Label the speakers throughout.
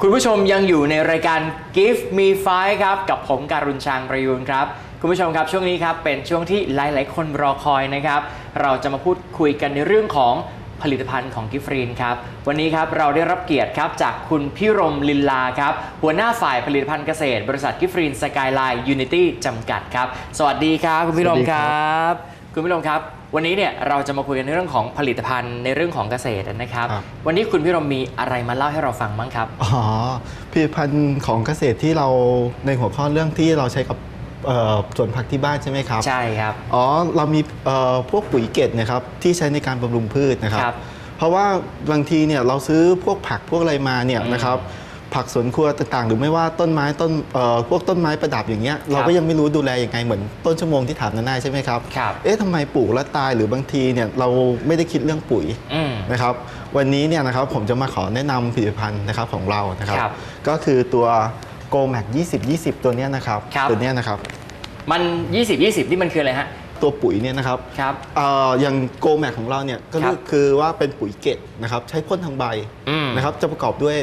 Speaker 1: คุณผู้ชมยังอยู่ในรายการ Give Me Five ครับ กับผมการุณชางประยูนครับ คุณผู้ชมครับช่วงนี้ครับเป็นช่วงที่หลาย ๆ คนรอคอยนะครับ เราจะมาพูดคุยกันในเรื่องของผลิตภัณฑ์ของกิฟรีนครับวันนี้ครับเราได้รับเกียรติครับจากคุณพิรมลินลาครับหัวหน้าฝ่ายผลิตภัณฑ์เกษตร บริษัทกิฟรีนสกายไลน์ยูนิตี้จำกัดครับ สวัสดีครับ คุณพิรม
Speaker 2: สวัสดี
Speaker 1: ค
Speaker 2: ครั
Speaker 1: รับ คุณพิรมครับ วันนี้เนี่ยเราจะมาคุยกันในเรื่องของผลิตภัณฑ์ในเรื่องของเกษตรนะครับ
Speaker 2: ครับ
Speaker 1: วันนี้คุณพิรมมีอะไรมาเล่าให้เราฟังบ้างครับ
Speaker 2: อ๋อผลิตภัณฑ์ของเกษตรที่เราในหัวข้อเรื่องที่เราใช้กับเอ่อสวนผักที่บ้านใช่ไหมครับ
Speaker 1: ใช่ครับ
Speaker 2: อ๋อ เรามีเอ่อพวกปุ๋ยเกตนะครับที่ใช้ในการบำรุงพืชนะครับ
Speaker 1: ครับ
Speaker 2: เพราะว่าบางทีเนี่ยเราซื้อพวกผักพวกอะไรมาเนี่ย
Speaker 1: อืม
Speaker 2: นะครับ ผักสวนครัวต่างๆ หรือไม่ว่าต้นไม้ต้นเอ่อพวกต้นไม้ประดับอย่างเงี้ยเราก็ยังไม่รู้ดูแลยังไงเหมือนต้นชั่วโมงที่ถามนานาใช่ไหมครับ
Speaker 1: ครับ
Speaker 2: เอ๊ะทำไมปลูกแล้วตายหรือบางทีเนี่ยเราไม่ได้คิดเรื่องปุ๋ย
Speaker 1: อืม
Speaker 2: นะครับวันนี้เนี่ยนะครับผมจะมาขอแนะนำผลิตภัณฑ์นะครับของเรานะครับ
Speaker 1: ครับ
Speaker 2: ก็คือตัว Go Max 20 20 ตัวเนี้ยนะครับ
Speaker 1: ครับ
Speaker 2: ตัวเนี้ยนะครับ
Speaker 1: มัน 20 20 นี่มันคืออะไรฮะ
Speaker 2: ตัวปุ๋ยเนี่ยนะครับ
Speaker 1: ครับ
Speaker 2: เอ่ออย่าง Go Max ของเราเนี่ยก็
Speaker 1: ครับ
Speaker 2: คือว่าเป็นปุ๋ยเกตนะครับใช้พ่นทางใบ
Speaker 1: อืม
Speaker 2: นะครับจะประกอบด้วย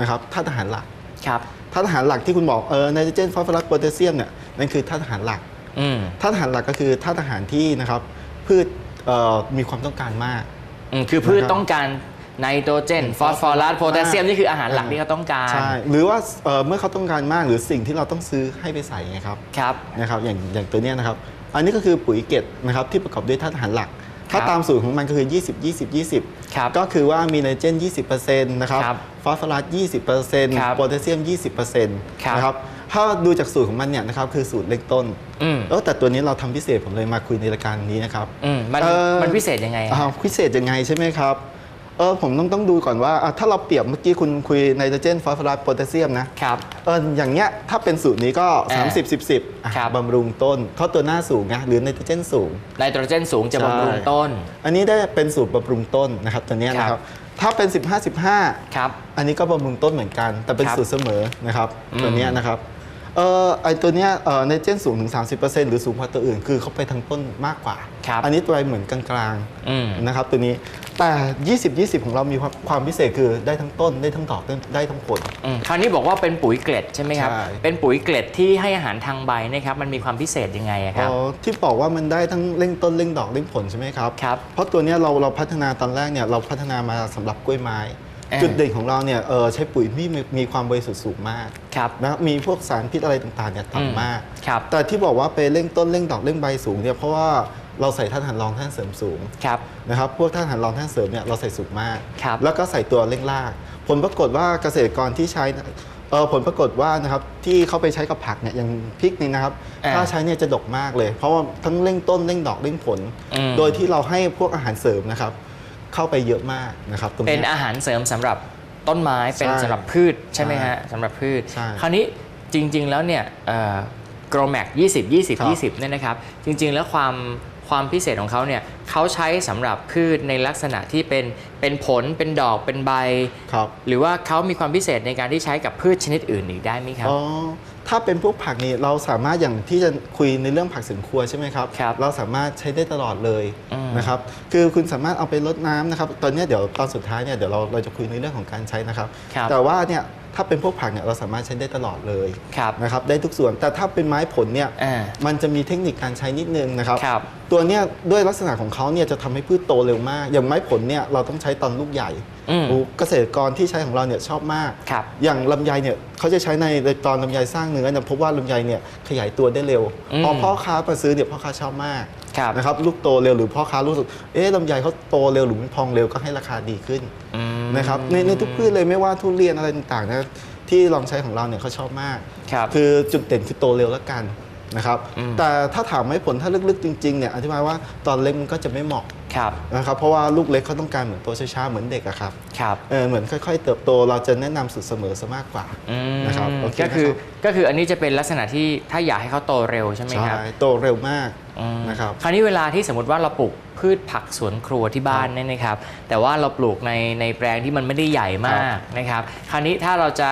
Speaker 2: นะครับธาตุอาหารหลัก
Speaker 1: ครับ
Speaker 2: ธาตุอาหารหลักที่คุณบอกเออไนโตรเจนฟอสฟอรัสโพแทสเซียมเนี่ยนั่นคือธาตุอาหารหลัก
Speaker 1: อืม
Speaker 2: ธาตุอาหารหลักก็คือธาตุอาหารที่นะครับพืชเอ่อมีความต้องการมาก
Speaker 1: อืมคือพืช
Speaker 2: นะครับ
Speaker 1: ต้องการไนโตรเจนฟอสฟอรัสโพแทสเซียมนี่คืออาหารหลักที่เขาต้องการ
Speaker 2: ใช่หรือว่าเอ่อเมื่อเขาต้องการมากหรือสิ่งที่เราต้องซื้อให้ไปใส่ไงครับ
Speaker 1: ครับ
Speaker 2: นะครับอย่างอย่างตัวเนี้ยนะครับ อันนี้ก็คือปุ๋ยเกตนะครับที่ประกอบด้วยธาตุอาหารหลัก ถ้า
Speaker 1: ครับ
Speaker 2: ตามสูตรของมันก็คือ 20 20 20
Speaker 1: ครับ
Speaker 2: ก็คือว่ามีไนโตรเจน 20%นะครับ
Speaker 1: ครับ
Speaker 2: ฟอสฟอรัส 20%
Speaker 1: ครับ
Speaker 2: โพแทสเซียม 20%
Speaker 1: ครับ
Speaker 2: นะครับถ้าดูจากสูตรของมันเนี่ยนะครับคือสูตรเล็กต้น
Speaker 1: อืม
Speaker 2: แล้วแต่ตัวนี้เราทำพิเศษผมเลยมาคุยในรายการนี้นะครับ
Speaker 1: อืมมัน
Speaker 2: เอ่อ
Speaker 1: มันพิเศษยังไงฮะ
Speaker 2: อ่าพิเศษยังไงใช่ไหมครับ เออผมต้องต้องดูก่อนว่าอะถ้าเราเปรียบเมื่อกี้คุณคุยไนโตรเจนฟอสฟอรัสโพแทสเซียมนะ
Speaker 1: ครับ
Speaker 2: เอออย่างเงี้ยถ้าเป็นสูตรนี้ก็
Speaker 1: อ่า
Speaker 2: 30 10 10อะ
Speaker 1: ครับ
Speaker 2: บำรุงต้นเพราะตัวหน้าสูงไงหรือไนโตรเจนสูง
Speaker 1: ไนโตรเจนสูงจะ
Speaker 2: ใช่
Speaker 1: บำรุงต้น
Speaker 2: อันนี้ได้เป็นสูตรบำรุงต้นนะครับตัวเนี้ยนะค
Speaker 1: ครั
Speaker 2: รับ บ ถ้าเป็น 15 15
Speaker 1: ครับ
Speaker 2: อันนี้ก็บำรุงต้นเหมือนกัน แต่เป็น
Speaker 1: ครับ
Speaker 2: สูตรเสมอนะครับ
Speaker 1: อืม
Speaker 2: ตัวเนี้ยนะครับเออไอตัวเนี้ยเออไนโตรเจนสูงถึง 30%หรือสูงกว่าตัวอื่น คือเขาไปทางต้นมากกว่า
Speaker 1: ครับ
Speaker 2: อันนี้ตัวเหมือนกลางๆ
Speaker 1: อืม
Speaker 2: นะครับตัวนี้ แต่ 20 20 ของเรามีความความพิเศษคือได้ทั้งต้นได้ทั้งดอกได้ได้ทั้งผล
Speaker 1: อืมคราวนี้บอกว่าเป็นปุ๋ยเกล็ดใช่ไหมครับ
Speaker 2: ใช่
Speaker 1: เป็นปุ๋ยเกล็ดที่ให้อาหารทางใบนะครับ มันมีความพิเศษยังไงอะครับ
Speaker 2: อ๋อที่บอกว่ามันได้ทั้งเร่งต้นเร่งดอกเร่งผลใช่ไหมครับ
Speaker 1: ครับ
Speaker 2: เพราะตัวเนี้ยเราเราพัฒนาตอนแรกเนี่ยเราพัฒนามาสำหรับกล้วยไม้
Speaker 1: เอ่อ
Speaker 2: จุดเด่นของเราเนี่ยเออใช้ปุ๋ยที่มีมีความบริสุทธิ์สูงมาก
Speaker 1: ครับ
Speaker 2: นะครับมีพวกสารพิษอะไรต่างๆเนี่ย
Speaker 1: อืม
Speaker 2: ต่ำมาก
Speaker 1: ครับ
Speaker 2: แต่ที่บอกว่าไปเร่งต้นเร่งดอกเร่งใบสูงเนี่ยเพราะว่า เราใส่ธาตุอาหารรองธาตุเสริมสูง
Speaker 1: ครับ
Speaker 2: นะครับพวกธาตุอาหารรองธาตุเสริมเนี่ยเราใส่สูงมาก
Speaker 1: ครับ
Speaker 2: แล้วก็ใส่ตัวเร่งราก ผลปรากฏว่าเกษตรกรที่ใช้เออผลปรากฏว่านะครับที่เขาไปใช้กับผักเนี่ยอย่างพริกนี่นะครับ
Speaker 1: อ่า
Speaker 2: ถ้าใช้เนี่ยจะดกมากเลย เพราะว่าทั้งเร่งต้นเร่งดอกเร่งผล
Speaker 1: อืม
Speaker 2: โดยที่เราให้พวกอาหารเสริมนะครับ เข้าไปเยอะมากนะครับตรง
Speaker 1: เป็น
Speaker 2: นี้ย
Speaker 1: อาหารเสริมสำหรับต้นไม้เป็น
Speaker 2: ใช่
Speaker 1: สำหรับพืชใช่ไหม
Speaker 2: ใช่
Speaker 1: ฮะสำหรับพืช
Speaker 2: ใช่
Speaker 1: คราวนี้จริง ๆ แล้วเนี่ยโกลแม็ก20 20
Speaker 2: ครับ
Speaker 1: 20เนี่ยนะครับ จริง ๆ แล้วความ ความพิเศษของเขาเนี่ยเขาใช้สำหรับพืชในลักษณะที่เป็นเป็นผลเป็นดอกเป็นใบ
Speaker 2: ครับ
Speaker 1: หรือว่าเขามีความพิเศษในการที่ใช้กับพืชชนิดอื่นอีกได้ไหมครับ
Speaker 2: อ๋อถ้าเป็นพวกผักนี่เราสามารถอย่างที่จะคุยในเรื่องผักสวนครัวใช่ไหมครับ
Speaker 1: ครับ
Speaker 2: เราสามารถใช้ได้ตลอดเลย
Speaker 1: อืม
Speaker 2: นะครับคือคุณสามารถเอาไปรดน้ำนะครับ ตอนเนี้ยเดี๋ยวตอนสุดท้ายเนี่ยเดี๋ยวเราเราจะคุยในเรื่องของการใช้นะครับ
Speaker 1: ครับ
Speaker 2: แต่ว่าเนี่ย ถ้าเป็นพวกผักเนี่ยเราสามารถใช้ได้ตลอดเลย
Speaker 1: ครับ
Speaker 2: นะครับได้ทุกส่วนแต่ถ้าเป็นไม้ผลเนี่ย
Speaker 1: อ่า
Speaker 2: มันจะมีเทคนิคการใช้นิดนึงนะครับ
Speaker 1: ครับ
Speaker 2: ตัวเนี้ยด้วยลักษณะของเขาเนี่ยจะทำให้พืชโตเร็วมาก อย่างไม้ผลเนี่ยเราต้องใช้ตอนลูกใหญ่
Speaker 1: อืม
Speaker 2: โอ้เกษตรกรที่ใช้ของเราเนี่ยชอบมาก
Speaker 1: ครับ
Speaker 2: อย่างลำไยเนี่ยเขาจะใช้ในในตอนลำไยสร้างเนื้อเนี่ยพบว่าลำไยเนี่ยขยายตัวได้เร็ว
Speaker 1: อืม
Speaker 2: พอพ่อค้ามาซื้อเนี่ยพ่อค้าชอบมาก
Speaker 1: ครับ
Speaker 2: นะครับลูกโตเร็วหรือพ่อค้ารู้สึกเอ๊ะลำไยเขาโตเร็วหรือมันพองเร็วก็ให้ราคาดีขึ้น
Speaker 1: อืม
Speaker 2: นะครับในในทุกพืชเลยไม่ว่าทุเรียนอะไรต่างๆนะที่ลองใช้ของเราเนี่ยเขาชอบมาก
Speaker 1: ครับ
Speaker 2: คือจุดเด่นคือโตเร็วแล้วกันนะครับ
Speaker 1: อืม
Speaker 2: แต่ถ้าถามให้ผลถ้าลึกๆจริงๆเนี่ยอธิบายว่าตอนเล็กมันก็จะไม่เหมาะ
Speaker 1: ครับ
Speaker 2: นะครับเพราะว่าลูกเล็กเขาต้องการเหมือนโตช้าๆเหมือนเด็กอะครับ
Speaker 1: ครับ
Speaker 2: เออเหมือนค่อยๆ เติบโตเราจะแนะนำสุดเสมอซะมากกว่า
Speaker 1: อืม
Speaker 2: นะครับโอเค
Speaker 1: ก็คือ
Speaker 2: นะครับ
Speaker 1: ก็คืออันนี้จะเป็นลักษณะที่ถ้าอยากให้เขาโตเร็วใช่ไหมครับ
Speaker 2: โตเร็วมาก
Speaker 1: อืม
Speaker 2: นะครับ
Speaker 1: คราวนี้เวลาที่สมมติว่าเราปลูกพืชผักสวนครัวที่บ้าน
Speaker 2: ครับ
Speaker 1: เนี่ยนะครับ แต่ว่าเราปลูกในในแปลงที่มันไม่ได้ใหญ่มากนะครับ คราวนี้ถ้าเราจะ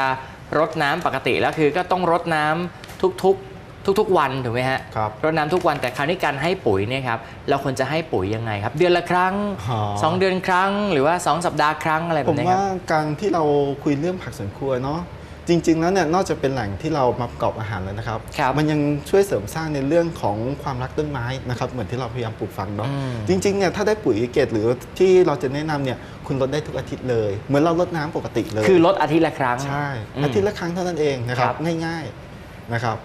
Speaker 1: รดน้ำปกติแล้วคือก็ต้องรดน้ำทุกๆทุกๆวันถูกไหมฮะ
Speaker 2: ครับ
Speaker 1: รดน้ำทุกวันแต่คราวนี้การให้ปุ๋ยเนี่ยครับเราควรจะให้ปุ๋ยยังไงครับ เดือนละครั้ง
Speaker 2: อ๋อ
Speaker 1: สองเดือนครั้ง หรือว่าสองสัปดาห์ครั้งอะไรแบ
Speaker 2: ผ
Speaker 1: บ
Speaker 2: ม
Speaker 1: นี้ค
Speaker 2: ว่า
Speaker 1: รับ
Speaker 2: การที่เราคุยเรื่องผักสวนครัวเนาะ จริง ๆ แล้วเนี่ยนอกจากเป็นแหล่งที่เรามาประกอบอาหารแล้วนะครับ
Speaker 1: ครับ
Speaker 2: มันยังช่วยเสริมสร้างในเรื่องของความรักต้นไม้นะครับเหมือนที่เราพยายามปลูกฝังเนาะ
Speaker 1: อืม
Speaker 2: จริงๆเนี่ยถ้าได้ปุ๋ยเกตหรือที่เราจะแนะนำเนี่ยคุณลดได้ทุกอาทิตย์เลย เหมือนเราลดน้ำปกติเลย
Speaker 1: คือลดอาทิตย์ละครั้ง
Speaker 2: ใช่
Speaker 1: อืม
Speaker 2: อาทิตย์ละครั้งเท่านั้นเองนะครับ
Speaker 1: ครับ
Speaker 2: ง่ายๆนะครับ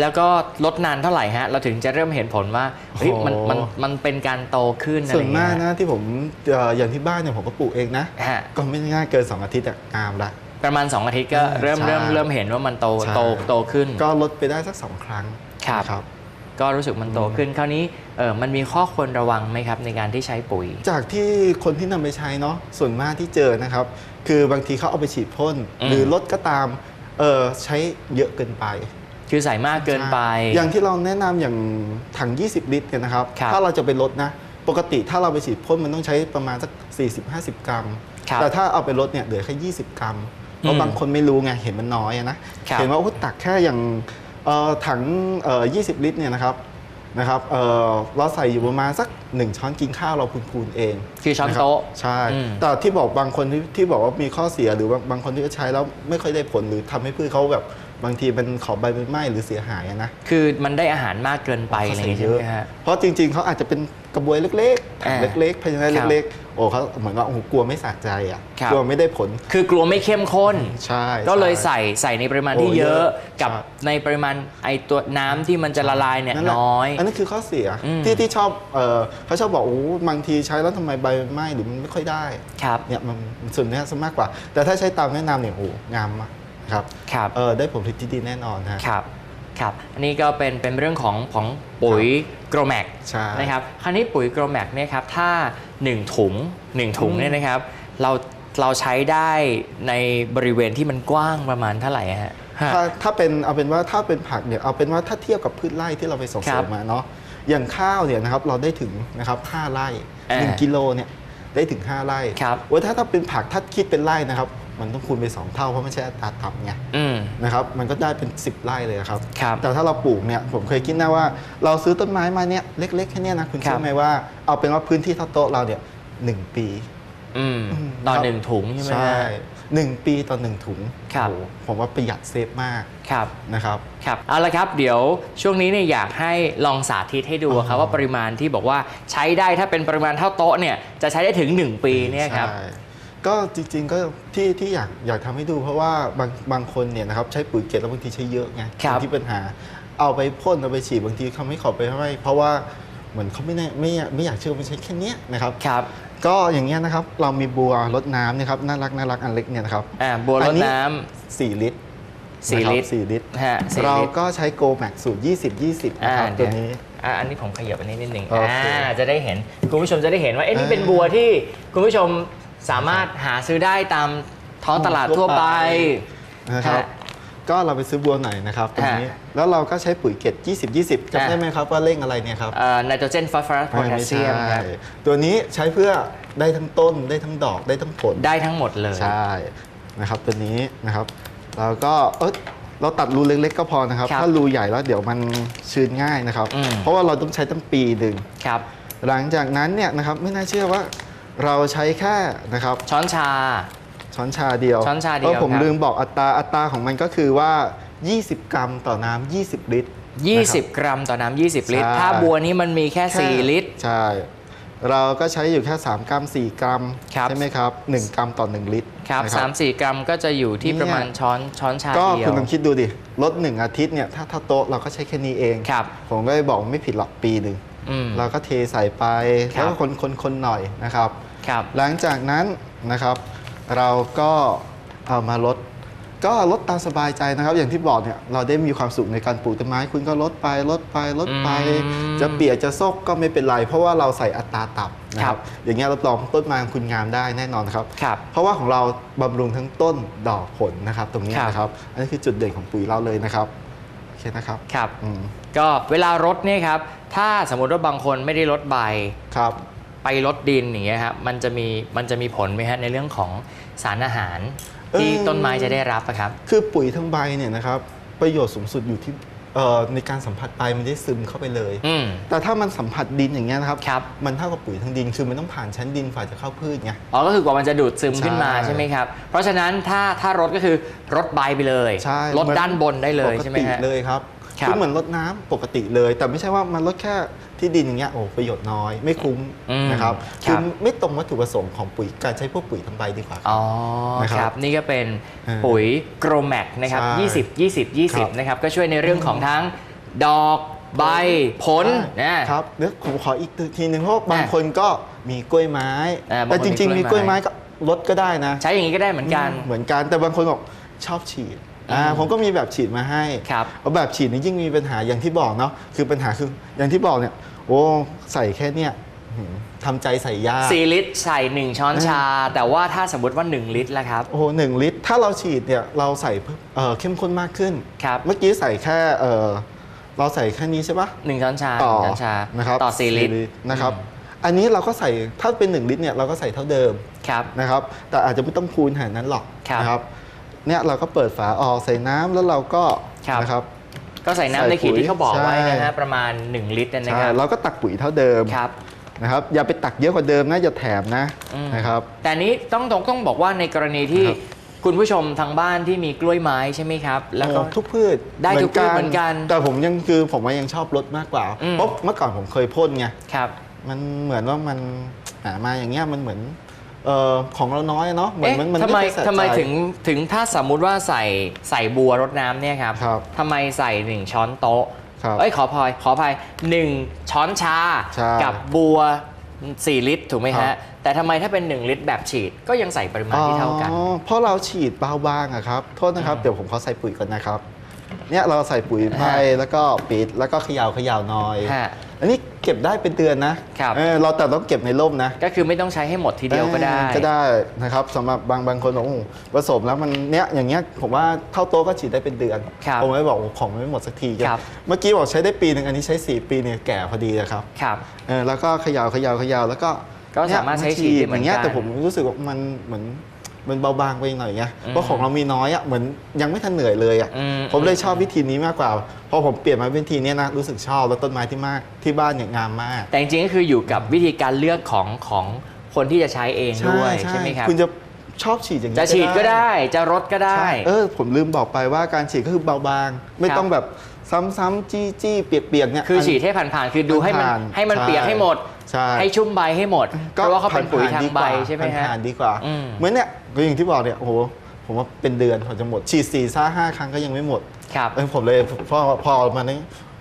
Speaker 1: แล้วก็ลดนานเท่าไหร่ฮะ เราถึงจะเริ่มเห็นผลว่าเฮ้ย
Speaker 2: โอ้โห
Speaker 1: มันมันมันเป็นการโตขึ้นอะไร
Speaker 2: ส่วนมาก
Speaker 1: เงี้ย
Speaker 2: นะที่ผมเอ่ออย่างที่บ้านเนี่ยผมก็ปลูกเองนะ
Speaker 1: ฮะ
Speaker 2: ก็ไม่ง่ายเกิน 2 อาทิตย์อะงามละ
Speaker 1: ประมาณ 2 อาทิตย์ก็
Speaker 2: ใช่
Speaker 1: เริ่มเริ่มเริ่มเห็นว่ามันโต
Speaker 2: ใช่
Speaker 1: โตโตขึ้น
Speaker 2: ก็ลดไปได้สักสองครั้ง
Speaker 1: ครับ
Speaker 2: นะครับ
Speaker 1: ก็รู้สึกมันโตขึ้นคราวนี้เออมันมีข้อควรระวังไหมครับในการที่ใช้ปุ๋ย
Speaker 2: จากที่คนที่นำไปใช้เนาะส่วนมากที่เจอนะครับ คือบางทีเขาเอาไปฉีดพ่น
Speaker 1: อืม
Speaker 2: หรือลดก็ตามเออใช้เยอะเกินไป
Speaker 1: คือใส่มากเกินไป
Speaker 2: อย่างที่เราแนะนำอย่างถัง 20 ลิตรเนี่ยนะครับ
Speaker 1: ครับ
Speaker 2: ถ้าเราจะไปลดนะ ปกติถ้าเราไปฉีดพ่นมันต้องใช้ประมาณสัก 40-50 กรัม
Speaker 1: ครับ
Speaker 2: แต่ถ้าเอาไปลดเนี่ยเหลือแค่ 20 กรัม เพราะ
Speaker 1: อืม
Speaker 2: บางคนไม่รู้ไงเห็นมันน้อยอะนะ
Speaker 1: ครับ
Speaker 2: เห็นว่าโอ้ตักแค่อย่างเอ่อถังเอ่อ20ลิตรเนี่ยนะครับนะครับเอ่อเราใส่อยู่ประมาณสัก1ช้อนกินข้าวเราคูณๆเอง
Speaker 1: คือช้อนะ
Speaker 2: รับ
Speaker 1: โต๊ะ
Speaker 2: ใช่
Speaker 1: อืม
Speaker 2: แต่ที่บอกบางคนที่ที่บอกว่ามีข้อเสียหรือบางบางคนที่ใช้แล้วไม่ค่อยได้ผลหรือทำให้พืชเขาแบบบางทีเป็นขอบใบเป็นไหม้หรือเสียหายอะนะ
Speaker 1: คือมันได้อาหารมากเกินไปอะไรอย่างเงี้ยใช่ไหมฮะ
Speaker 2: เพราะจริงๆเขาอาจจะเป็นกระบวยเล็กๆถัง
Speaker 1: อ่า
Speaker 2: เล็กๆภายใน
Speaker 1: ครับ
Speaker 2: เล็กๆ โอ้เขาเหมือนว่าโอ้โหกลัวไม่สะใจอะ
Speaker 1: ครับ
Speaker 2: กลัวไม่ได้ผล
Speaker 1: คือกลัวไม่เข้มข้น
Speaker 2: ใช่
Speaker 1: ก็เลย
Speaker 2: ช่
Speaker 1: ใส่ใส่ในปริมาณ
Speaker 2: โอ้
Speaker 1: ที่เยอะ
Speaker 2: เยอะ
Speaker 1: กับ
Speaker 2: ใช่
Speaker 1: ในปริมาณไอตัวน้ำที่มันจะละลายเนี่ย
Speaker 2: แหละ
Speaker 1: น้อย
Speaker 2: อันนั้นคือข้อเสีย
Speaker 1: อืม
Speaker 2: ที่ที่ชอบเอ่อเขาชอบบอกโอ้บางทีใช้แล้วทำไมใบมันไหม้หรือมันไม่ค่อยได้
Speaker 1: ครับ
Speaker 2: เนี่ยมันส่วนเนี้ยซะมากกว่า แต่ถ้าใช้ตามแนะนำเนี่ยโอ้โหงามมากครับ
Speaker 1: ครับ
Speaker 2: เออได้ผลผลิตที่ดีแน่นอนฮะ
Speaker 1: ครับ ครับอันนี้ก็เป็นเป็นเรื่องของของปุ๋ยโกรแมก
Speaker 2: ใช่
Speaker 1: นะครับคราวนี้ปุ๋ยโกรแมกเนี่ยครับถ้า 1 ถุง 1 ถุง
Speaker 2: อืม
Speaker 1: เนี่ยนะครับเราเราใช้ได้ในบริเวณที่มันกว้างประมาณเท่าไหร่ฮะฮะ
Speaker 2: ถ้าถ้าเป็นเอาเป็นว่าถ้าเป็นผักเนี่ยเอาเป็นว่าถ้าเทียบกับพืชไร่ที่เราไปส่ง
Speaker 1: ค
Speaker 2: เส
Speaker 1: รั
Speaker 2: ริ
Speaker 1: บ
Speaker 2: มมาเนาะอย่างข้าวเนี่ยนะครับเราได้ถึงนะครับ5ไร่
Speaker 1: อ่า
Speaker 2: หนึ่งกิโลเนี่ยได้ถึง 5 ไร่
Speaker 1: ครับ
Speaker 2: โอ้ยถ้าถ้าเป็นผักถ้าคิดเป็นไร่นะครับ มันต้องคูณไป 2 เท่าเพราะไม่ใช่อัตราต่ำไง
Speaker 1: อืม
Speaker 2: นะครับมันก็ได้เป็น 10ไร่เลยครับ
Speaker 1: ครับ
Speaker 2: แต่ถ้าเราปลูกเนี่ยผมเคยคิดนะว่า เราซื้อต้นไม้มาเนี่ยเล็กๆแค่เนี้ยนะคุณ
Speaker 1: ครั
Speaker 2: เชื่
Speaker 1: บ
Speaker 2: อไหมว่าเอาเป็นว่าพื้นที่เท่าโต๊ะเราเนี่ยหนึ่งปี
Speaker 1: อืม
Speaker 2: อืม
Speaker 1: ต่อ
Speaker 2: ครับ
Speaker 1: หนึ่งถุงใช่ไหม
Speaker 2: ใช่
Speaker 1: ฮะ
Speaker 2: หนึ่งปีต่อหนึ่งถุง
Speaker 1: ครับ
Speaker 2: โอ้โหผมว่าประหยัดเซฟมาก
Speaker 1: ครับ
Speaker 2: นะครับ
Speaker 1: ครับเอาละครับเดี๋ยวช่วงนี้เนี่ยอยากให้ลองสาธิตให้ดู
Speaker 2: อ๋อ
Speaker 1: ครับว่าปริมาณที่บอกว่าใช้ได้ถ้าเป็นปริมาณเท่าโต๊ะเนี่ยจะใช้ได้ถึง 1 ปีเนี่ยครับ
Speaker 2: ใช่ ก็จริงๆก็ที่ที่อยากอยากทำให้ดู เพราะว่าบางบางคนเนี่ยนะครับใช้ปุ๋ยเกล็ดแล้วบางทีใช้เยอะไง
Speaker 1: ครับ
Speaker 2: ที่ปัญหาเอาไปพ่นเอาไปฉีดบางทีเขาไม่ขอไปให้เพราะว่าเหมือนเขาไม่แน่ไม่อยากไม่อยากเชื่อว่ามันใช้แค่เนี้ยนะครับ
Speaker 1: ครับ
Speaker 2: ก็อย่างเงี้ยนะครับเรามีบัวรดน้ำเนะครับน่ารักน่ารักอันเล็กเนี่ยนะครับ
Speaker 1: อ่าบัวร
Speaker 2: อั
Speaker 1: ด
Speaker 2: นนี้
Speaker 1: น้
Speaker 2: 4 ลิตร
Speaker 1: สี่
Speaker 2: นะครับ
Speaker 1: ลิตร
Speaker 2: สี่ลิตรำ
Speaker 1: ฮะสี่
Speaker 2: เรา
Speaker 1: ลิตร
Speaker 2: ก็ใช้โกแม็กสูตร 20 20
Speaker 1: อ่า
Speaker 2: นะครับ
Speaker 1: เดี๋
Speaker 2: ตั
Speaker 1: ยวว
Speaker 2: นี้
Speaker 1: อ่าอันนี้ผมขยับอันนี้นิดหนึ่ง
Speaker 2: โอเค
Speaker 1: อ่าจะได้เห็นคุณผู้ชมจะได้เห็นว่าเอ๊ะนี่
Speaker 2: อ่า
Speaker 1: เป็นบัวที่คุณผู้ชม สามารถหาซื้อได้ตามท้องตลาดทั่วไป
Speaker 2: นะครับ
Speaker 1: ฮะ
Speaker 2: ก็เราไปซื้อบัวไหนนะครับตรงนี้
Speaker 1: ฮะ
Speaker 2: แล้วเราก็ใช้ปุ๋ยเกล็ด20 20จำได้ไหมครับว่าเร่งอะไรเนี่ยครับ
Speaker 1: เอ่อไนโตรเจนฟอสฟอรัสโพแทสเซียมครับ
Speaker 2: ตัวนี้ใช้เพื่อได้ทั้งต้นได้ทั้งดอกได้ทั้งผล
Speaker 1: ได้ทั้งหมดเลย
Speaker 2: ใช่นะครับตัวนี้นะครับเราก็เออเราตัดรูเล็กๆก็พอนะครับ
Speaker 1: ครับ
Speaker 2: ถ้ารูใหญ่แล้วเดี๋ยวมันชื้นง่ายนะครับ
Speaker 1: อืม
Speaker 2: เพราะว่าเราต้องใช้ตั้งปีหนึ่ง
Speaker 1: ครับ
Speaker 2: หลังจากนั้นเนี่ยนะครับไม่น่าเชื่อว่า เราใช้แค่นะครับ
Speaker 1: ช้อนชา
Speaker 2: ช้อนชาเดียว
Speaker 1: ช้อนชาเดียว
Speaker 2: ออผม
Speaker 1: ครับ
Speaker 2: ลืมบอกอัตราอัตราของมันก็คือว่า 20 กรัมต่อน้ำ20 ลิตรนะครับ
Speaker 1: 20 กรัมต่อน้ำ20 ลิตร
Speaker 2: ใช่
Speaker 1: ถ้าบัวนี้มันมีแค่
Speaker 2: แค่
Speaker 1: 4 ลิตร
Speaker 2: ใช่ เราก็ใช้อยู่แค่ 3 กรัม 4 กรัม
Speaker 1: ครับ
Speaker 2: ใช่ไหมครับ 1 กรัมต่อ 1 ลิตร
Speaker 1: ครับ
Speaker 2: นะ
Speaker 1: สามสี่กรัมก็จะอยู่ที่
Speaker 2: เนี่ย
Speaker 1: ประมาณช้อนช้อนชา
Speaker 2: ก็
Speaker 1: เดีย
Speaker 2: คุ
Speaker 1: ว
Speaker 2: ณลองคิดดูดิลด1อาทิตย์เนี่ยถ้าถ้าโต๊ะเราก็ใช้แค่นี้เอง
Speaker 1: ครับ
Speaker 2: ผมก็เลยบอกไม่ผิดหรอกปีหนึ่ง
Speaker 1: อืม
Speaker 2: เราก็เทใส่ไป
Speaker 1: ครับ
Speaker 2: แล้วก็คนคนคนหน่อยนะครับ
Speaker 1: ครับ
Speaker 2: หลังจากนั้นนะครับ เราก็เอามาลด ก็ลดตามสบายใจนะครับ อย่างที่บอกเนี่ยเราได้มีความสุขในการปลูกต้นไม้ คุณก็ลดไปลดไปลดไป
Speaker 1: อืม
Speaker 2: จะเปียกจะซกก็ไม่เป็นไร เพราะว่าเราใส่อัตราต่ำนะค
Speaker 1: ครั
Speaker 2: รับบอย่างเงี้ยรับรองต้นไม้ของคุณงามได้แน่นอนครับ
Speaker 1: ครับ
Speaker 2: เพราะว่าของเราบำรุงทั้งต้นดอกผลนะครับ ตรงนี้
Speaker 1: ครับ
Speaker 2: นะครับ อันนี้คือจุดเด่นของปุ๋ยเราเลยนะครับโอ เคนะครับ
Speaker 1: ครับ
Speaker 2: อืม
Speaker 1: ก็เวลารดเนี่ยครับถ้าสมมติว่าบางคนไม่ได้ลดใบ
Speaker 2: ครับ
Speaker 1: ไปลดดินอย่างเงี้ยครับมันจะมีมันจะมีผลไหมฮะในเรื่องของสารอาหาร ที่
Speaker 2: เอ่อ
Speaker 1: ต้นไม้จะได้รับอะครับ
Speaker 2: คือปุ๋ยทั้งใบเนี่ยนะครับประโยชน์สูงสุดอยู่ที่ เอ่อในการสัมผัสไปมันได้ซึมเข้าไปเลย
Speaker 1: อืม
Speaker 2: แต่ถ้ามันสัมผัสดินอย่างเงี้ยนะครับ
Speaker 1: ครับ
Speaker 2: มันเท่ากับปุ๋ยทางดิน คือมันต้องผ่านชั้นดินฝ่าจะเข้าพืชไง
Speaker 1: อ๋อก็คือกว่ามันจะดูดซึมขึ้นมา
Speaker 2: ใช่
Speaker 1: ใช่ไหมครับ เพราะฉะนั้นถ้าถ้ารดก็คือรดใบไปเลย
Speaker 2: ใช่
Speaker 1: รด
Speaker 2: เหมือน
Speaker 1: ด้านบนได้เลย
Speaker 2: ปก
Speaker 1: ใช่ไหม
Speaker 2: ติ
Speaker 1: ฮะ
Speaker 2: เลยครับ
Speaker 1: ครับ
Speaker 2: อเหมือนรดน้ำปกติเลย แต่ไม่ใช่ว่ามันลดแค่ที่ดินอย่างเงี้ยโอ้ประโยชน์น้อยไม่คุ้ม
Speaker 1: อืม
Speaker 2: นะครับ
Speaker 1: ครั
Speaker 2: อบไม่ตรงวัตถุประสงค์ของปุ๋ยการใช้พวกปุ๋ยทำใบดีกว่า
Speaker 1: อ๋อ
Speaker 2: นะครับ
Speaker 1: ครับนี่ก็เป็น
Speaker 2: เออ
Speaker 1: ปุ๋ยโกรแมกนะครับ
Speaker 2: ใช่
Speaker 1: 20 20
Speaker 2: ครับ
Speaker 1: 20 นะครับ ก็ช่วยในเรื่องของทั้งดอกใบผลนะ ครับ
Speaker 2: เดี๋ยวผมขออีกทีหนึ่งเพราะบาง
Speaker 1: อะ
Speaker 2: คนก็มีกล้วยไม้
Speaker 1: อ่าบาง
Speaker 2: แต่
Speaker 1: คน
Speaker 2: จริง
Speaker 1: มี
Speaker 2: ๆมี
Speaker 1: ก
Speaker 2: ก
Speaker 1: ล้
Speaker 2: ล้ววยย
Speaker 1: ไม้
Speaker 2: ไม้ก็ลดก็ได้นะ
Speaker 1: ใช้อย่างนี้ก็ได้เหมือนกัน
Speaker 2: เหมือนกันแต่บางคนบอกชอบฉีด อ่า
Speaker 1: อืม
Speaker 2: ผมก็มีแบบฉีดมาให้
Speaker 1: ครับ
Speaker 2: เพราะแบบฉีดนี่ยิ่งมีปัญหาอย่างที่บอกเนาะคือปัญหาคืออย่างที่บอกเนี่ยโอ้ใส่แค่เนี่ยหืมทำใจใส่ยาก
Speaker 1: 4ลิตรใส่1ช้อนชา แต่ว่าถ้าสมมติว่า 1 ลิตรแล้วครับ
Speaker 2: โอ้โหหนึ่งลิตร ถ้าเราฉีดเนี่ยเราใส่เพิ่มเอ่อเข้มข้นมากขึ้น
Speaker 1: ครับ
Speaker 2: เมื่อกี้ใส่แค่เอ่อเราใส่แค่นี้ใช่ปะ
Speaker 1: 1ช้อนชา
Speaker 2: ต่อ
Speaker 1: หนึ่งช้อนชา
Speaker 2: นะครับ
Speaker 1: ต่อ4ลิตร
Speaker 2: นะครับอันนี้เราก็ใส่ถ้าเป็น 1 ลิตรเนี่ยเราก็ใส่เท่าเดิม
Speaker 1: ครับ
Speaker 2: นะครับแต่อาจจะไม่ต้องคูณขนาดนั้นหรอก
Speaker 1: ครับ
Speaker 2: นะครับ เนี่ยเราก็เปิดฝาออกใส่น้ำแล้วเราก็
Speaker 1: ครับ
Speaker 2: นะครับ
Speaker 1: ก็ใส่น้ำในขีดที่เขาบอกไว้นะ
Speaker 2: ใช่
Speaker 1: ฮะประมาณ 1 ลิตรนะ
Speaker 2: ใช่
Speaker 1: ครับ
Speaker 2: เราก็ตักปุ๋ยเท่าเดิม
Speaker 1: ครับ
Speaker 2: นะครับอย่าไปตักเยอะกว่าเดิมนะอย่าแถมนะ
Speaker 1: อืม
Speaker 2: นะครับ
Speaker 1: แต่อันนี้ต้องต้องต้องบอกว่าในกรณีที่
Speaker 2: ครับ
Speaker 1: คุณผู้ชมทางบ้านที่มีกล้วยไม้ใช่ไหมครับ แล้วก็
Speaker 2: โอ้ทุกพืช
Speaker 1: ได้ทุกพืชเหมือนกัน
Speaker 2: แต่ผมยังคือผมว่ายังชอบรสมากกว่า
Speaker 1: อืม
Speaker 2: เพราะเมื่อก่อนผมเคยพ่นไง
Speaker 1: ครับ
Speaker 2: มันเหมือนว่ามันหามาอย่างเงี้ยมันเหมือน เอ่อของเราน้อยอะเนาะเหมือน
Speaker 1: เอ๊ะ
Speaker 2: มันมัน
Speaker 1: ทำไม
Speaker 2: ค่อยสะใจ
Speaker 1: ทำไมถึงถึงถ้าสมมุติว่าใส่ใส่บัวรดน้ำเนี่ยครับ
Speaker 2: ครับ
Speaker 1: ทำไมใส่หนึ่งช้อนโต๊ะ
Speaker 2: ครับ
Speaker 1: เอ้ยขอพอยขออภัยหนึ่งช้อนชา
Speaker 2: ใช่
Speaker 1: กับบัว 4 ลิตรถูกไหม
Speaker 2: ครั
Speaker 1: ฮะ
Speaker 2: บ
Speaker 1: แต่ทำไมถ้าเป็น 1 ลิตรแบบฉีดก็ยังใส่ปริมาณที่เท่ากัน
Speaker 2: อ๋อเพราะเราฉีดเบาบางอะครับ โทษนะครับ
Speaker 1: อืม
Speaker 2: เดี๋ยวผมขอใส่ปุ๋ยก่อนนะครับ เนี่ยเราใส่ปุ๋ยไป
Speaker 1: ฮะ
Speaker 2: แล้วก็ปิดแล้วก็เขย่าเขย่าหน่อย
Speaker 1: ฮะ
Speaker 2: อันนี้เก็บได้เป็นเดือนนะครับ เออเราแต่ต้องเก็บในร่มนะ
Speaker 1: ก็คือไม่ต้องใช้ให้หมดทีเดียวก็ได้
Speaker 2: ออก็ได้นะครับสำหรับบางบางคนบอกโอ้โหผสมแล้วมันเนี้ยอย่างเงี้ยผมว่าเท่าโต๊ะก็ฉีดได้เป็นเดือน
Speaker 1: ครับ
Speaker 2: ผมไม่บอกว่าของมันไม่หมดสักที
Speaker 1: ครับ
Speaker 2: เมื่อกี้บอกใช้ได้ปีหนึ่งอันนี้ใช้4ปีเนี่ยแก่พอดีนะครับ
Speaker 1: ครับ
Speaker 2: เออแล้วก็เขย่าเขย่าเขย่าแล้วก็
Speaker 1: ก็สามารถใช้ฉีดได้เหมือนกัน
Speaker 2: อย่างเงี้ยแต่ผมรู้สึกว่ามันเหมือน มันเบาบางไปหน่อยไง
Speaker 1: อืม
Speaker 2: เพราะของเรามีน้อยอะเหมือนยังไม่ทันเหนื่อยเลยอะ
Speaker 1: อืม
Speaker 2: ผมเลยชอบวิธีนี้มากกว่าพอผมเปลี่ยนมาวิธีเนี้ยนะรู้สึกชอบแล้วต้นไม้ที่มากที่บ้านเนี่ยงามมาก
Speaker 1: แต่จริงๆก็คืออยู่กับวิธีการเลือกของของคนที่จะใช้เองด้วยใช่ไหมครับ
Speaker 2: คุณจะชอบฉีดอย่างนี้
Speaker 1: จะฉีดก็ได้ จะรดก็ได้
Speaker 2: ใช่เออ ผมลืมบอกไปว่าการฉีดก็คือเบาบาง ไม่
Speaker 1: ครับ
Speaker 2: ต้องแบบซ้ำๆจี้จี้ๆเปียกๆเนี่ย
Speaker 1: คือฉีดให้ผ่านๆคือดูให้มัน
Speaker 2: ผ่าน
Speaker 1: ให้มัน
Speaker 2: ใช่
Speaker 1: เปียกให้หมด
Speaker 2: ใช่
Speaker 1: ให้ชุ่มใบให้หมด เพราะว่าเขาเป็นปุ๋ยทางใบ
Speaker 2: ผ่นๆดีกว่
Speaker 1: ใช่ไหมฮะ
Speaker 2: ผ่านๆดีกว่า
Speaker 1: อืม
Speaker 2: เหมือนเนี่ยก็อย่างที่บอกเนี่ยโอ้โหผมว่าเป็นเดือนเขาจะหมดฉีดสี่ซ่าห้าครั้งก็ยังไม่หมด
Speaker 1: ครับ
Speaker 2: เออผมเลยพอพอมานี้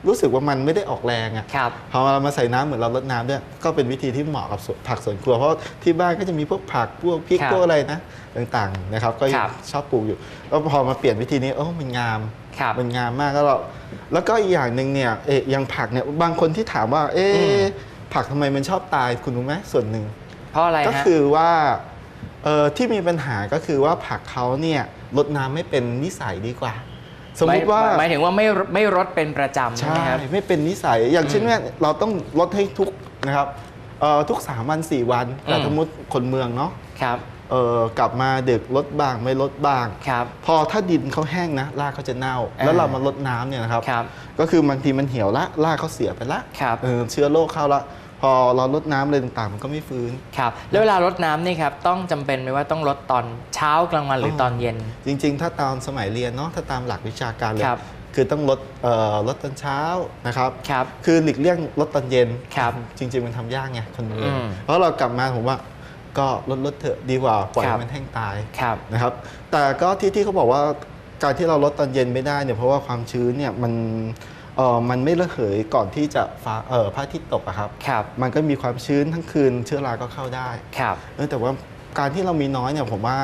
Speaker 2: รู้สึกว่ามันไม่ได้ออกแรงอะ
Speaker 1: ครับ
Speaker 2: พอเรามาใส่น้ำเหมือนเราลดน้ำด้วยก็เป็นวิธีที่เหมาะกับสวนผักสวนครัว เพราะที่บ้านก็จะมีพวกผักพวกพริก
Speaker 1: ครับ
Speaker 2: พวกอะไรนะต่างๆนะครับก็ยัง
Speaker 1: ครับ
Speaker 2: ชอบปลูกอยู่แล้วพอมาเปลี่ยนวิธีนี้เออมันงาม
Speaker 1: ครับ
Speaker 2: มันงามมากแล้วเราแล้วก็อีกอย่างหนึ่งเนี่ยเอะอย่างผักเนี่ยบางคนที่ถามว่า เอ๊
Speaker 1: อืมะ
Speaker 2: ผักทำไมมันชอบตายคุณรู้ไหมส่วนหนึ่ง
Speaker 1: เพราะอะไร
Speaker 2: ก็
Speaker 1: ฮะ
Speaker 2: คือว่าเอ่อที่มีปัญหาก็คือว่าผักเขาเนี่ยลดน้ำไม่เป็นนิสัยดีกว่า สมมติว่า
Speaker 1: หยหมายถึงว่าไม่ไม่รดเป็นประจำใช่ไห
Speaker 2: ใช่
Speaker 1: มครับ
Speaker 2: ไม่เป็นนิสัยอย่างเช่น
Speaker 1: อืม
Speaker 2: เนี่ยเราต้องลดให้ทุกนะครับเอ่อทุก 3 วัน 4 วัน แต่
Speaker 1: อืม
Speaker 2: สมมติคนเมืองเนาะ
Speaker 1: ครับ
Speaker 2: เอ่อกลับมาดึกลดบ้างไม่ลดบ้าง
Speaker 1: ครับ
Speaker 2: พอถ้าดินเขาแห้งนะรากเขาจะเน่า
Speaker 1: อ่า
Speaker 2: แล้วเรามาลดน้ำเนี่ยนะครับ
Speaker 1: ครับ
Speaker 2: ก็คือบางทีมันเหี่ยวละรากเขาเสียไปละ
Speaker 1: ครับ
Speaker 2: เออเชื้อโรคเข้าละ พอเราลดน้ำอะไรต่างๆ มันก็ไม่ฟื้น
Speaker 1: ครับแล้วเวลารดน้ำนี่ครับต้องจำเป็นไหมว่าต้องรดตอนเช้ากลางวันหรือตอนเย็น
Speaker 2: จริงๆ ถ้าตามสมัยเรียนเนาะถ้าตามหลักวิชาการเลย
Speaker 1: ครับ
Speaker 2: คือต้องลดเอ่อลดตอนเช้านะครับ
Speaker 1: ครับ
Speaker 2: คือหลีกเลี่ยงลดตอนเย็น
Speaker 1: ครับ
Speaker 2: จริง ๆ มันทำยากไงคนเมือง
Speaker 1: อืม
Speaker 2: เพราะเรากลับมาผมว่าก็ลดลดเถอะดีกว่าปล่อย
Speaker 1: ครั
Speaker 2: ให้
Speaker 1: บ
Speaker 2: มันแห้งตาย
Speaker 1: ครับ
Speaker 2: นะครับแต่ก็ที่ที่เขาบอกว่าการที่เราลดตอนเย็นไม่ได้เนี่ยเพราะว่าความชื้นเนี่ยมัน เออมันไม่ระเหยก่อนที่จะฟ้าเออพระอาทิตย์ตกอะครับ
Speaker 1: ครับ
Speaker 2: มันก็มีความชื้นทั้งคืนเชื้อราก็เข้าได้
Speaker 1: ครับ
Speaker 2: เออแต่ว่าการที่เรามีน้อยเนี่ยผมว่า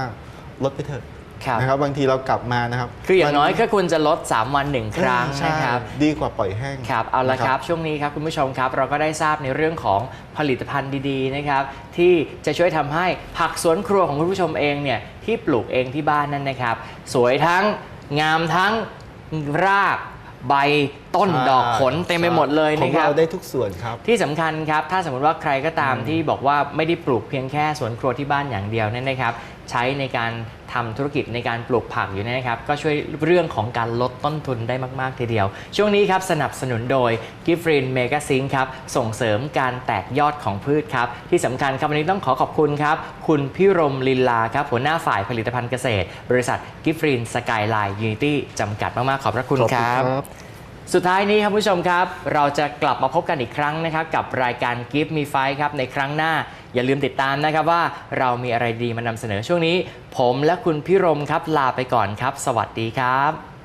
Speaker 2: ลดไปเถอะ
Speaker 1: ครับ
Speaker 2: นะครับบางทีเรากลับมานะครับ
Speaker 1: คืออย่างน้อย
Speaker 2: มั
Speaker 1: ก็ควรจะลด 3 วัน 1 ครั้ง
Speaker 2: ใช่
Speaker 1: นะครับ
Speaker 2: ดีกว่าปล่อยแห้ง
Speaker 1: ครับเอาละ
Speaker 2: นะครับ
Speaker 1: ช่วงนี้ครับคุณผู้ชมครับ เราก็ได้ทราบในเรื่องของผลิตภัณฑ์ดีๆนะครับ ที่จะช่วยทำให้ผักสวนครัวของคุณผู้ชมเองเนี่ยที่ปลูกเองที่บ้านนั่นนะครับ สวยทั้งงามทั้งรากใบต้น
Speaker 2: ใช่
Speaker 1: ดอกผลเต็มไปหมดเลย
Speaker 2: ขอ
Speaker 1: นะ
Speaker 2: ง
Speaker 1: ครับ
Speaker 2: เราได้ทุกส่วนครับ
Speaker 1: ที่สำคัญครับ ถ้าสมมติว่าใครก็ตามที่บอกว่าไม่ได้ปลูกเพียงแค่สวนครัวที่บ้านอย่างเดียวเนี่ยนะครับ ใช้ในการทำธุรกิจในการปลูกผักอยู่เนี่ยนะครับ ก็ช่วยเรื่องของการลดต้นทุนได้มาก ๆ ทีเดียว ช่วงนี้ครับ สนับสนุนโดย g i f r i n m e g a z i n c ครับ ส่งเสริมการแตกยอดของพืชครับ ที่สำคัญครับวันนี้ต้องขอขอบคุณครับ คุณพิรมลินลาครับ หัวหน้าฝ่ายผลิตภัณฑ์เกษตร บริษัท g i f r i n Skyline Unity จำกัดมาก ๆ ขอบพระคุณ
Speaker 2: ขอบ
Speaker 1: ค
Speaker 2: คุณ
Speaker 1: รับ
Speaker 2: ครับ
Speaker 1: สุดท้ายนี้ครับผู้ชมครับ เราจะกลับมาพบกันอีกครั้งนะครับ กับรายการ Give Me Five ครับ ในครั้งหน้าอย่าลืมติดตามนะครับว่าเรามีอะไรดีมานำเสนอช่วงนี้ ผมและคุณพิรมครับลาไปก่อนครับ สวัสดีครับ